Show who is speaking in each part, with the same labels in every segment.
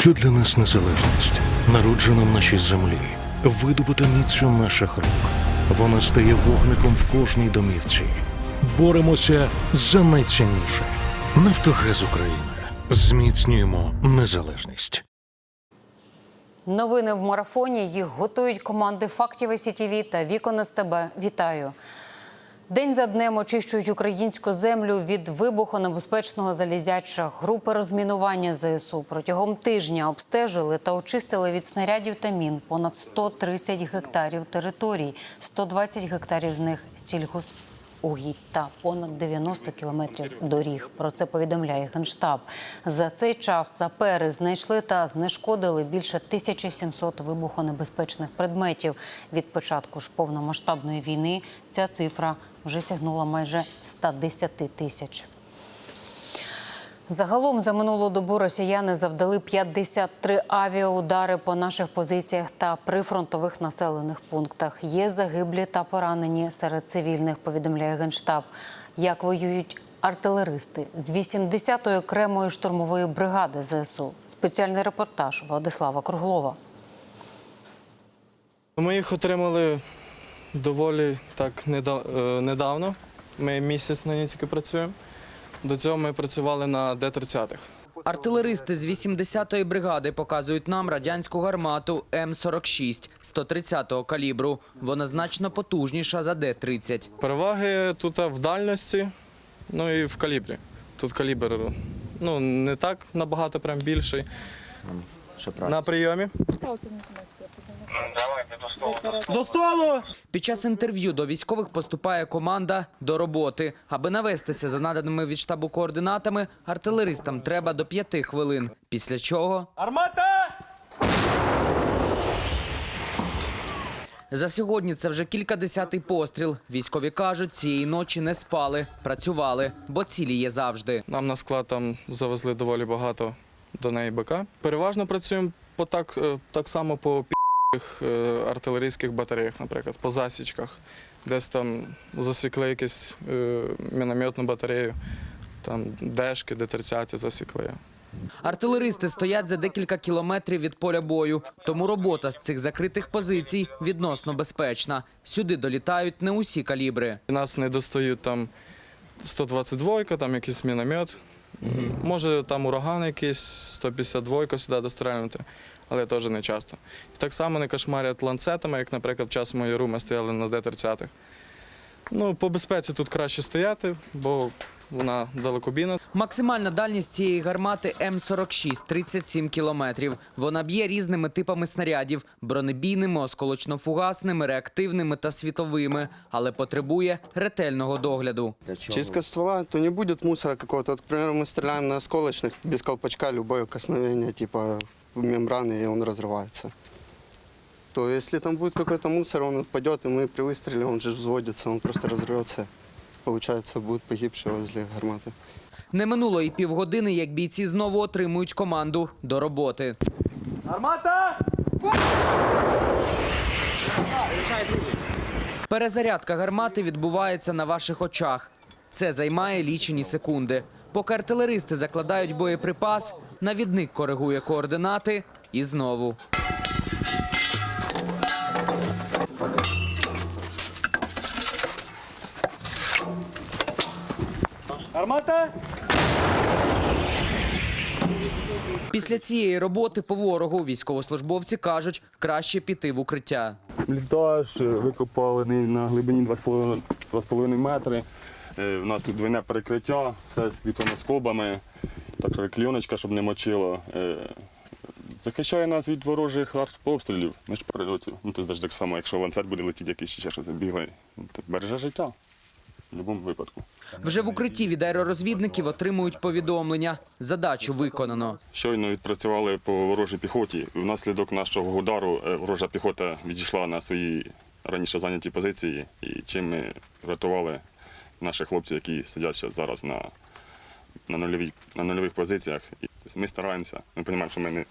Speaker 1: Що для нас незалежність? Народжена в нашій землі, видобута міцю наших рук. Вона стає вогником в кожній домівці. Боремося за найцінніше. Нафтогаз України. Зміцнюємо незалежність.
Speaker 2: Новини в марафоні. Їх готують команди фактів СІТІВІ та Вікон СТБ. Вітаю. День за днем очищують українську землю від вибухонебезпечного залізяча. Групи розмінування ЗСУ протягом тижня обстежили та очистили від снарядів та мін понад 130 гектарів територій, 120 гектарів з них сільгосп. Угідь та понад 90 кілометрів доріг. Про це повідомляє Генштаб. За цей час сапери знайшли та знешкодили більше 1700 вибухонебезпечних предметів. Від початку ж повномасштабної війни ця цифра вже сягнула майже 110 тисяч. Загалом за минулу добу росіяни завдали 53 авіаудари по наших позиціях та прифронтових населених пунктах. Є загиблі та поранені серед цивільних, повідомляє Генштаб. Як воюють артилеристи з 80-ї окремої штурмової бригади ЗСУ. Спеціальний репортаж Владислава Круглова.
Speaker 3: Ми їх отримали доволі так е, недавно. Ми місяць на ній тільки працюємо. До цього ми працювали на Д-30.
Speaker 4: Артилеристи з 80-ї бригади показують нам радянську гармату М46 130-го калібру. Вона значно потужніша за Д-30.
Speaker 3: Переваги тут в дальності, ну і в калібрі. Тут калібр ну, не так набагато прям більший. На прийомі.
Speaker 4: Під час інтерв'ю до військових поступає команда до роботи. Аби навестися за наданими від штабу координатами, артилеристам треба до п'яти хвилин. Після чого армата. За сьогодні це вже кількадесятий постріл. Військові кажуть, цієї ночі не спали, працювали, бо цілі є завжди.
Speaker 3: Нам на склад там завезли доволі багато до неї БК. Переважно працюємо по так, е, так само по артилерійських батареях, наприклад, по засічках. Десь там засікли якусь е, мінометну батарею, там дешки, Д-30 засікли.
Speaker 4: Артилеристи стоять за декілька кілометрів від поля бою, тому робота з цих закритих позицій відносно безпечна. Сюди долітають не усі калібри.
Speaker 3: Нас не достають там 122, там якийсь міномет. Може там ураган якийсь, 152 сюди дострелювати, але теж не часто. І так само не кошмарять ланцетами, як, наприклад, в час мою ми стояли на Д-30. Ну, по безпеці тут краще стояти, бо вона далекобійна.
Speaker 4: Максимальна дальність цієї гармати М46 – 37 кілометрів. Вона б'є різними типами снарядів – бронебійними, осколочно-фугасними, реактивними та світовими, але потребує ретельного догляду.
Speaker 5: Чистка ствола, то не будет мусора какого-то. Вот, к примеру, мы стреляем на осколочных, без колпачка, любое косновение типа мембраны, и он разрывается. То если там будет какой-то мусор, он упадет, и мы при выстреле, он же взводится, он просто разрвется. Получается, будет погибший возле гарматы.
Speaker 4: Не минуло і півгодини, як бійці знову отримують команду до роботи. Перезарядка гармати відбувається на ваших очах. Це займає лічені секунди. Поки артилеристи закладають боєприпас, навідник коригує координати і знову. Після цієї роботи по ворогу військовослужбовці кажуть, краще піти в укриття.
Speaker 6: Бліндаж е, викопаний на глибині 2,5 2,5 метри. Е, У нас тут двойне перекриття, все скріплено скобами, так що кліоночка, щоб не мочило. Е, Захищає нас від ворожих артобстрілів, ми ж прильотів. Ну, тут ж так само, якщо ланцет буде летіти якийсь ще щось бігає, ну, то береже життя в будь-якому випадку.
Speaker 4: Вже в укритті від аеророзвідників отримують повідомлення. Задачу виконано.
Speaker 6: Щойно відпрацювали по ворожій піхоті. Внаслідок нашого удару е, ворожа піхота відійшла на свої раніше зайняті позиції, і чим ми врятували наших хлопців, які сидять зараз на, на, нульовій, на нульових позиціях. І, тобто ми стараємося. Ми розуміємо, що ми не,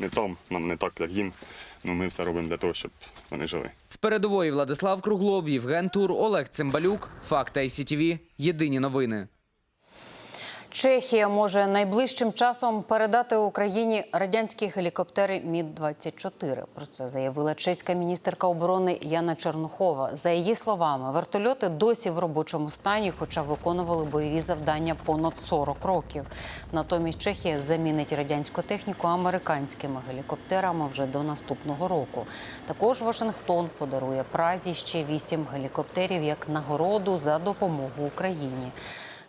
Speaker 6: не там, нам не так, як їм. але ми все робимо для того, щоб вони жили.
Speaker 4: З передової Владислав Круглов, Євген Тур, Олег Цимбалюк. Факт ICTV. Єдині новини.
Speaker 2: Чехія може найближчим часом передати Україні радянські гелікоптери Мі-24. Про це заявила чеська міністерка оборони Яна Чернухова. За її словами, вертольоти досі в робочому стані, хоча виконували бойові завдання понад 40 років. Натомість Чехія замінить радянську техніку американськими гелікоптерами вже до наступного року. Також Вашингтон подарує Празі ще вісім гелікоптерів як нагороду за допомогу Україні.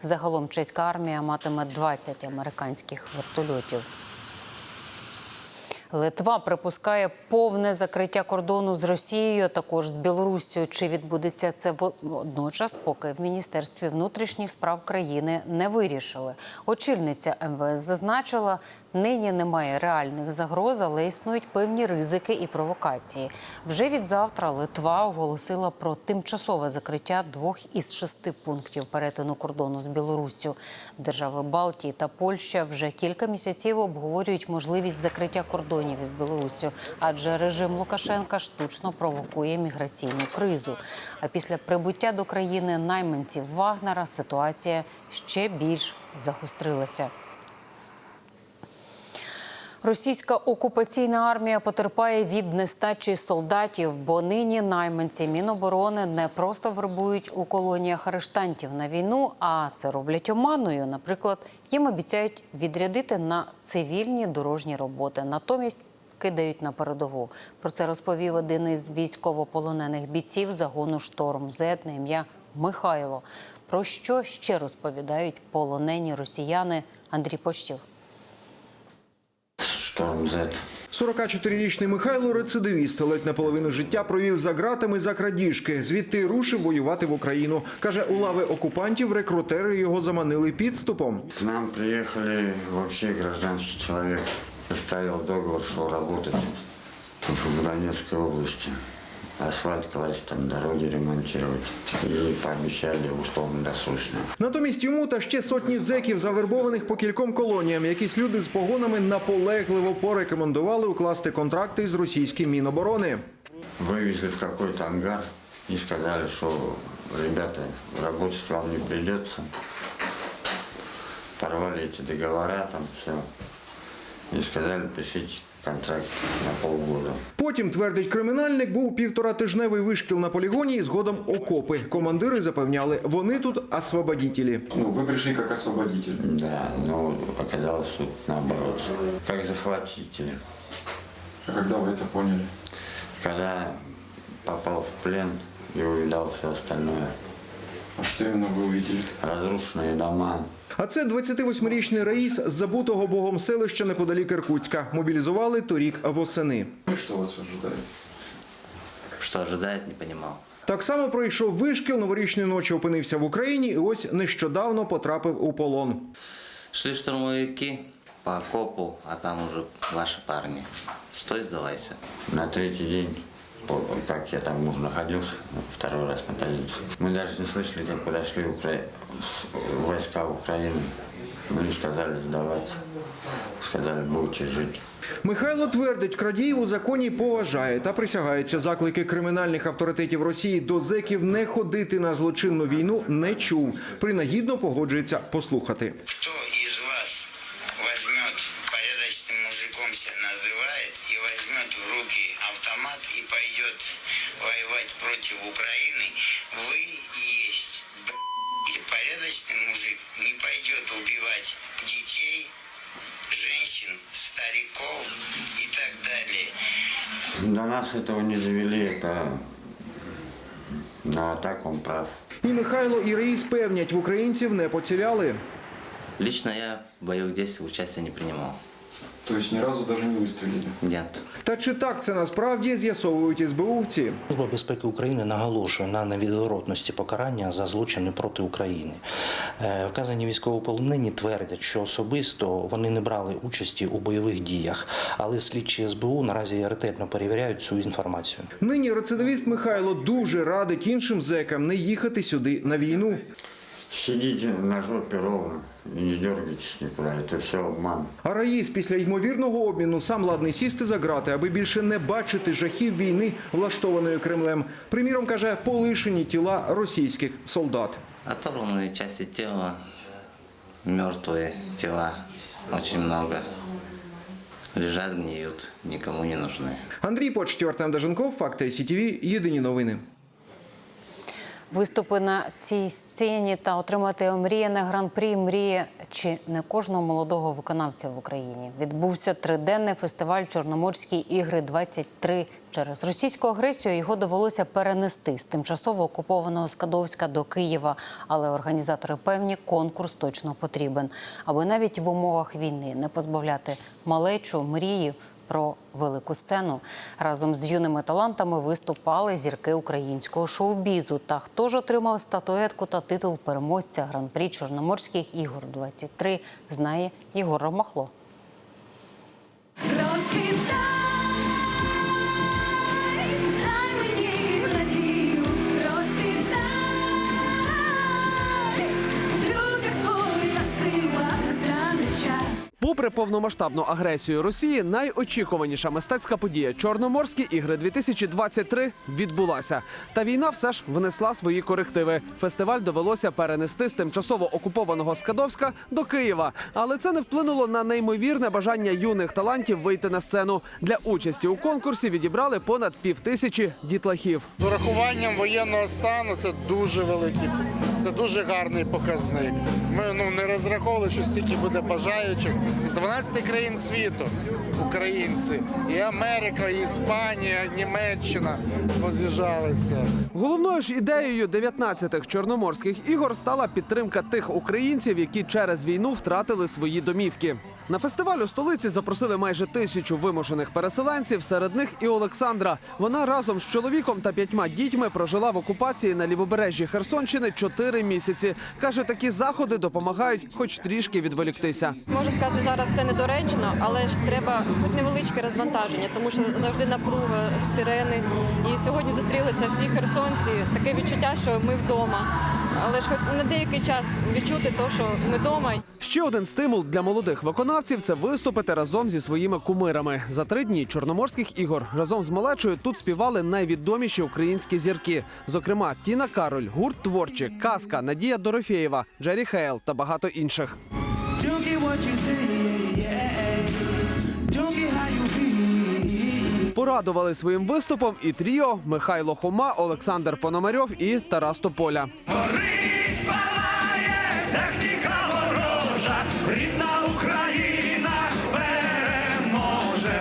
Speaker 2: Загалом чеська армія матиме 20 американських вертольотів. Литва припускає повне закриття кордону з Росією, також з Білоруссю. Чи відбудеться це водночас, поки в міністерстві внутрішніх справ країни не вирішили. Очільниця МВС зазначила, нині немає реальних загроз, але існують певні ризики і провокації. Вже від завтра Литва оголосила про тимчасове закриття двох із шести пунктів перетину кордону з Білоруссю. Держави Балтії та Польща вже кілька місяців обговорюють можливість закриття кордонів із Білоруссю, адже режим Лукашенка штучно провокує міграційну кризу. А після прибуття до країни найманців Вагнера ситуація ще більш загострилася. Російська окупаційна армія потерпає від нестачі солдатів, бо нині найманці Міноборони не просто вербують у колоніях арештантів на війну, а це роблять оманою. Наприклад, їм обіцяють відрядити на цивільні дорожні роботи, натомість кидають на передову. Про це розповів один із військовополонених бійців загону Шторм Зет на ім'я Михайло. Про що ще розповідають полонені росіяни Андрій Почтів.
Speaker 7: Шторм Z.
Speaker 8: 44-річний Михайло рецидивіст, ледь наполовину життя провів за ґратами за крадіжки. Звідти рушив воювати в Україну. Каже, у лави окупантів рекрутери його заманили підступом.
Speaker 7: К нам приїхали взагалі гражданський чоловік. Ставив договор, що работать в Донецькій области. Асфальт класть, там дороги ремонтировать. И пообещали условно-досрочно.
Speaker 8: Натомість йому та ще сотні зеків, завербованих по кільком колоніям, якісь люди з погонами наполегливо порекомендували укласти контракти з російським міноборони.
Speaker 7: Вывезли в какой-то ангар и сказали, что, ребята, работать вам не придется. Порвали эти договора, там все. И сказали, пишите контракт на полгода.
Speaker 8: Потім, твердить кримінальник, був півторатижневий вишкіл на полігоні і згодом окопи. Командири запевняли, вони тут освободітелі.
Speaker 9: Ну, вы пришли как освободитель.
Speaker 7: Да, но оказалось тут наоборот, как захватители.
Speaker 9: А когда вы это поняли?
Speaker 7: Когда попал в плен и увидал все остальное,
Speaker 9: А что именно вы увидели?
Speaker 7: разрушенные дома,
Speaker 8: А це 28-річний Раїс з забутого богом селища неподалік Іркутська. Мобілізували торік восени.
Speaker 9: Ну что вас ожидает?
Speaker 10: Что ожидает, не понимал.
Speaker 8: Так само пройшов вишкіл, новорічної ночі опинився в Україні і ось нещодавно потрапив у полон.
Speaker 10: Шли штурмовики по окопу, а там уже ваши парни. Стой, сдавайся.
Speaker 7: на третий день, по- как я там уже находился, второй раз на позиции, мы даже не слышали, как подошли Укра- с- войска Украины. Мы сказали сдаваться, сказали, будете жить.
Speaker 8: Михайло твердить, крадіїв у законі поважає та присягається. Заклики кримінальних авторитетів Росії до зеків не ходити на злочинну війну не чув. Принагідно погоджується послухати.
Speaker 7: До нас этого не довели, это... Но так он прав.
Speaker 8: І Михайло і Раїс певнять, в українців не поціляли.
Speaker 10: Лично я в боевых действиях участия не принимал.
Speaker 9: То есть ни разу даже не выстрелили?
Speaker 10: Нет.
Speaker 8: Та чи так це насправді з'ясовують СБУвці?
Speaker 11: Служба безпеки України наголошує на невідворотності покарання за злочини проти України. Е, Вказані військовополонені твердять, що особисто вони не брали участі у бойових діях, але слідчі СБУ наразі ретельно перевіряють цю інформацію.
Speaker 8: Нині рецидивіст Михайло дуже радить іншим зекам не їхати сюди на війну.
Speaker 7: Сидите на жопе ровно и не дергайтесь никуда, это все обман.
Speaker 8: А Раїс після ймовірного обміну сам ладний сісти за грати, аби більше не бачити жахів війни, влаштованої Кремлем. Приміром каже, полишені тіла російських солдат.
Speaker 10: Оторванные части тела мертвые тела очень много. Лежат, гниют, никому не нужны.
Speaker 8: Андрій Почтів, Артем Даженков, Факти СІТВ, Єдині новини.
Speaker 2: Виступи на цій сцені та отримати омріяне гран-прі мріє чи не кожного молодого виконавця в Україні. Відбувся триденний фестиваль Чорноморські ігри 23 Через російську агресію його довелося перенести з тимчасово окупованого Скадовська до Києва. Але організатори певні, конкурс точно потрібен, аби навіть в умовах війни не позбавляти малечу мрії про велику сцену. Разом з юними талантами виступали зірки українського шоу-бізу. Та хто ж отримав статуетку та титул переможця гран-прі Чорноморських ігор 23 знає Єгор Ромахло.
Speaker 12: Попри повномасштабну агресію Росії, найочікуваніша мистецька подія Чорноморські ігри 2023 відбулася. Та війна все ж внесла свої корективи. Фестиваль довелося перенести з тимчасово окупованого Скадовська до Києва. Але це не вплинуло на неймовірне бажання юних талантів вийти на сцену. Для участі у конкурсі відібрали понад півтисячі дітлахів.
Speaker 13: З урахуванням воєнного стану це дуже великий, це дуже гарний показник. Ми ну не розраховували, що стільки буде бажаючих з 12 країн світу. Українці і Америка, і Іспанія, Німеччина поз'їжджалися.
Speaker 12: Головною ж ідеєю 19-х чорноморських ігор стала підтримка тих українців, які через війну втратили свої домівки. На фестиваль у столиці запросили майже тисячу вимушених переселенців. Серед них і Олександра. Вона разом з чоловіком та п'ятьма дітьми прожила в окупації на лівобережжі Херсонщини чотири місяці. каже, такі заходи допомагають, хоч трішки відволіктися.
Speaker 14: Можу сказати, що зараз це недоречно, але ж треба невеличке розвантаження, тому що завжди напруга, сирени. І сьогодні зустрілися всі херсонці. Таке відчуття, що ми вдома. Але ж хоч на деякий час відчути то, що ми вдома.
Speaker 12: Ще один стимул для молодих виконавців це виступити разом зі своїми кумирами. За три дні чорноморських ігор разом з малечою тут співали найвідоміші українські зірки. Зокрема, Тіна Кароль, гурт творчі, казка, Надія Дорофєєва, Джері Хейл та багато інших. Порадували своїм виступом і тріо Михайло Хома, Олександр Пономарьов і Тарас Тополя.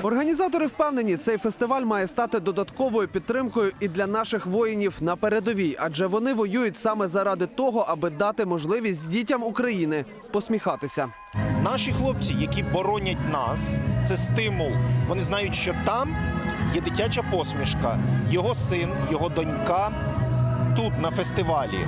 Speaker 12: Організатори впевнені, цей фестиваль має стати додатковою підтримкою і для наших воїнів на передовій, адже вони воюють саме заради того, аби дати можливість дітям України посміхатися.
Speaker 15: Наші хлопці, які боронять нас, це стимул. Вони знають, що там є дитяча посмішка, його син, його донька тут на фестивалі.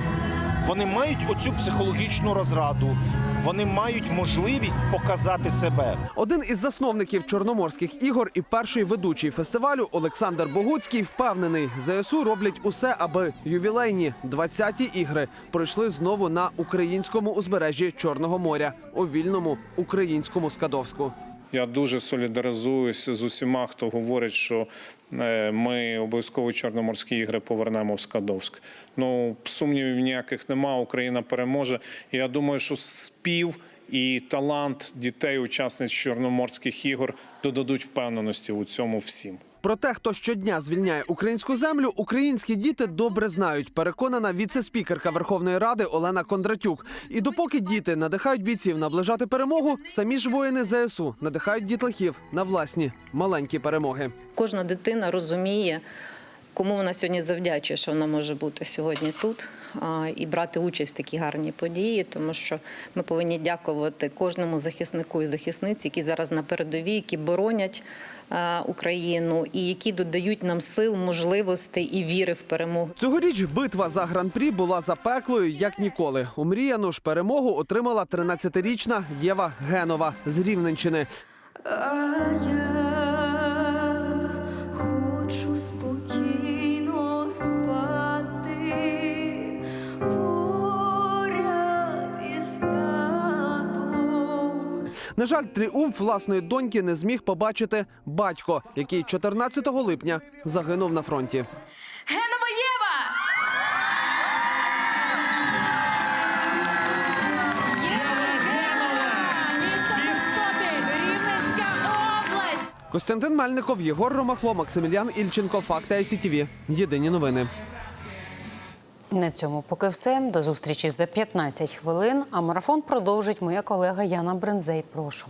Speaker 15: Вони мають оцю психологічну розраду, вони мають можливість показати себе.
Speaker 12: Один із засновників чорноморських ігор і перший ведучий фестивалю Олександр Богуцький впевнений, ЗСУ роблять усе, аби ювілейні 20-ті ігри пройшли знову на українському узбережжі Чорного моря у вільному українському Скадовську.
Speaker 16: Я дуже солідаризуюся з усіма, хто говорить, що е, ми обов'язково Чорноморські ігри повернемо в Скадовськ. Ну сумнівів ніяких нема. Україна переможе. І я думаю, що спів і талант дітей, учасниць Чорноморських ігор, додадуть впевненості у цьому всім.
Speaker 12: Про те, хто щодня звільняє українську землю, українські діти добре знають. Переконана віце-спікерка Верховної Ради Олена Кондратюк. І допоки діти надихають бійців наближати перемогу, самі ж воїни ЗСУ надихають дітлахів на власні маленькі перемоги.
Speaker 17: Кожна дитина розуміє, кому вона сьогодні завдячує, що вона може бути сьогодні тут і брати участь в такій гарній події, тому що ми повинні дякувати кожному захиснику і захисниці, які зараз на передовій, які боронять Україну і які додають нам сил, можливостей і віри в перемогу.
Speaker 12: Цьогоріч битва за гран-прі була запеклою як ніколи. У мріяну ж перемогу отримала 13-річна Єва Генова з Рівненщини. На жаль, тріумф власної доньки не зміг побачити батько, який 14 липня загинув на фронті.
Speaker 18: Генова Єва!
Speaker 12: Костянтин Мельников, Єгор Ромахло, Максимілян Ільченко, Факти ICTV. Єдині новини.
Speaker 2: На цьому поки все. До зустрічі за 15 хвилин. А марафон продовжить моя колега Яна Брензей. Прошу.